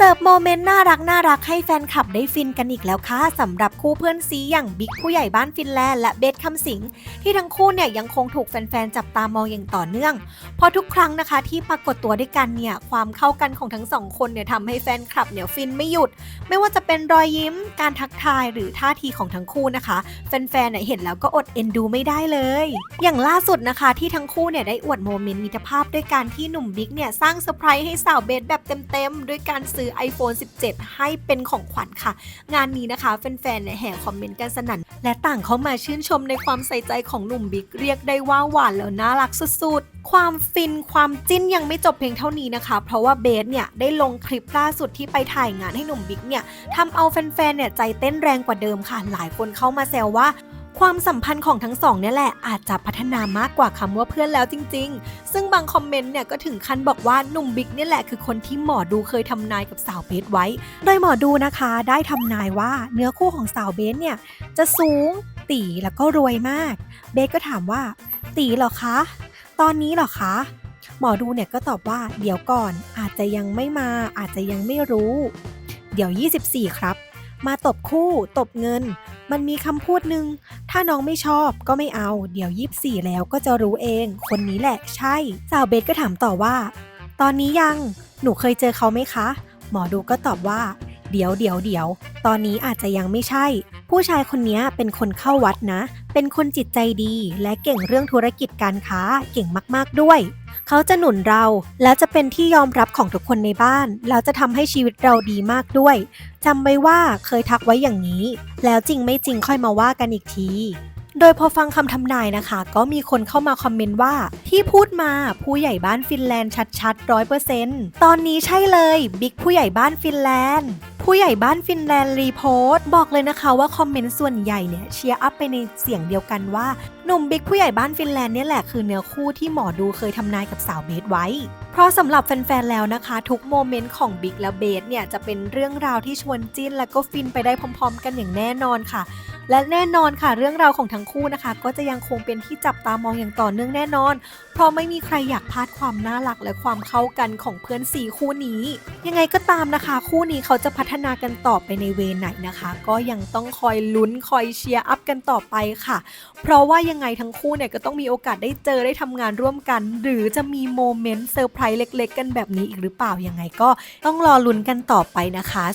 เสิร์ฟโมเมนต์น่ารักน่ารักให้แฟนคลับได้ฟินกันอีกแล้วค่ะสำหรับคู่เพื่อนซีอย่างบิ๊กผู้ใหญ่บ้านฟินแลนด์และเบสคำสิง ที่ทั้งคู่เนี่ยยังคงถูกแฟนๆจับตามองอย่างต่อเนื่อง เพราะทุกครั้งนะคะที่ปรากฏตัวด้วยกันเนี่ยความเข้ากันของทั้งสองคนเนี่ยทำให้แฟนคลับเนี่ยฟินไม่หยุด ไม่ว่าจะเป็นรอยยิ้ม การทักทายหรือท่าทีของทั้งคู่นะคะ แฟนๆเนี่ยเห็นแล้วก็อดเอ็นดูไม่ได้เลย อย่างล่าสุดนะคะที่ทั้งคู่เนี่ยได้อวดโมเมนต์มิตรภาพด้วยการที่หนุ่มบิ๊กเนี่ยสร้างเซอร์ไพรส์ให้สาวเบสแบบเต็มๆด้วยการซื้ออ iPhone 17 ให้เป็นของขวัญค่ะ งานนี้นะคะแฟนๆเนี่ยแห่คอมเมนต์กันสนั่น และต่างเข้ามาชื่นชมในความใส่ใจของหนุ่มบิ๊กเรียกได้ว่าหวานแล้วน่ารักสุดๆ ความฟินความจิ้นยังไม่จบเพียงเท่านี้นะคะ เพราะว่าเบสเนี่ยได้ลงคลิปล่าสุดที่ไปถ่ายงานให้หนุ่มบิ๊กเนี่ยทำเอาแฟนๆเนี่ยใจเต้นแรงกว่าเดิมค่ะหลายคนเข้ามาแซวว่า ความสัมพันธ์ของทั้งสองเนี่ยแหละอาจจะพัฒนามากกว่าคำว่าเพื่อนแล้วจริง ๆ ซึ่งบางคอมเมนต์เนี่ยก็ถึงขั้นบอกว่าหนุ่มบิ๊กเนี่ยแหละคือคนที่หมอดูเคยทำนายกับสาวเบสไว้ โดยหมอดูนะคะได้ทำนายว่าเนื้อคู่ของสาวเบสเนี่ยจะสูงตีแล้วก็รวยมาก เบสก็ถามว่า ตีเหรอคะ ตอนนี้เหรอคะหมอดูเนี่ยก็ตอบว่าเดี๋ยวก่อนอาจจะยังไม่มาอาจจะยังไม่รู้ เดี๋ยว 24 ครับ มาตบคู่ตบเงิน มันมีคำพูดหนึ่งถ้าน้องไม่ชอบก็ไม่เอา เดี๋ยว24แล้วก็จะรู้เอง คนนี้แหละใช่ สาวเบสก็ถามต่อว่า ตอนนี้ยัง หนูเคยเจอเขาไหมคะ หมอดูก็ตอบว่า เดี๋ยวเดี๋ยวเดี๋ยว ตอนนี้อาจจะยังไม่ใช่ ผู้ชายคนนี้เป็นคนเข้าวัดนะ เป็นคนจิตใจดี และเก่งเรื่องธุรกิจการค้า เก่งมาก ๆด้วย เขาจะหนุนเราแล้วจะเป็นที่ยอมรับของทุกคนในบ้าน แล้วจะทำให้ชีวิตเราดีมากด้วยจำไว้ว่าเคยทักไว้อย่างนี้ แล้วจริงไม่จริงค่อยมาว่ากันอีกทีโดยพอฟังคำทำนายนะคะ ก็มีคนเข้ามาคอมเมนต์ว่า ที่พูดมาผู้ใหญ่บ้านฟินแลนด์ชัดๆร้อยเปอร์เซ็นต์ตอนนี้ใช่เลย บิ๊กผู้ใหญ่บ้านฟินแลนด์ ผู้ใหญ่บ้านฟินแลนด์รีโพสต์บอกเลยนะคะว่าคอมเมนต์ส่วนใหญ่เนี่ยเชียร์อัพไปในเสียงเดียวกันว่าหนุ่มบิ๊กผู้ใหญ่บ้านฟินแลนด์เนี่ยแหละคือเนื้อคู่ที่หมอดูเคยทำนายกับสาวเบสไว้ เพราะสำหรับแฟนๆแล้วนะคะ ทุกโมเมนต์ของบิ๊กและเบสเนี่ยจะเป็นเรื่องราวที่ชวนจิ้น และก็ฟินไปได้พร้อม ๆ กันอย่างแน่นอนค่ะ และแน่นอนค่ะเรื่องราวของทั้งคู่นะคะ ก็จะยังคงเป็นที่จับตามองอย่างต่อเนื่องแน่นอน เพราะไม่มีใครอยากพลาดความน่ารักและความเข้ากันของเพื่อนสี่คู่นี้ ยังไงก็ตามนะคะ คู่นี้เขาจะพัฒนากันต่อไปในเวไหนนะคะ ก็ยังต้องคอยลุ้นคอยเชียร์อัพกันต่อไปค่ะ เพราะว่ายังไงทั้งคู่เนี่ยก็ต้องมีโอกาสได้เจอได้ทำงานร่วมกัน หรือจะมีโมเมนต์เซอร์ไพรส์เล็ก ๆ กันแบบนี้อีกหรือเปล่ายังไงก็ต้องรอลุ้นกันต่อไปนะคะ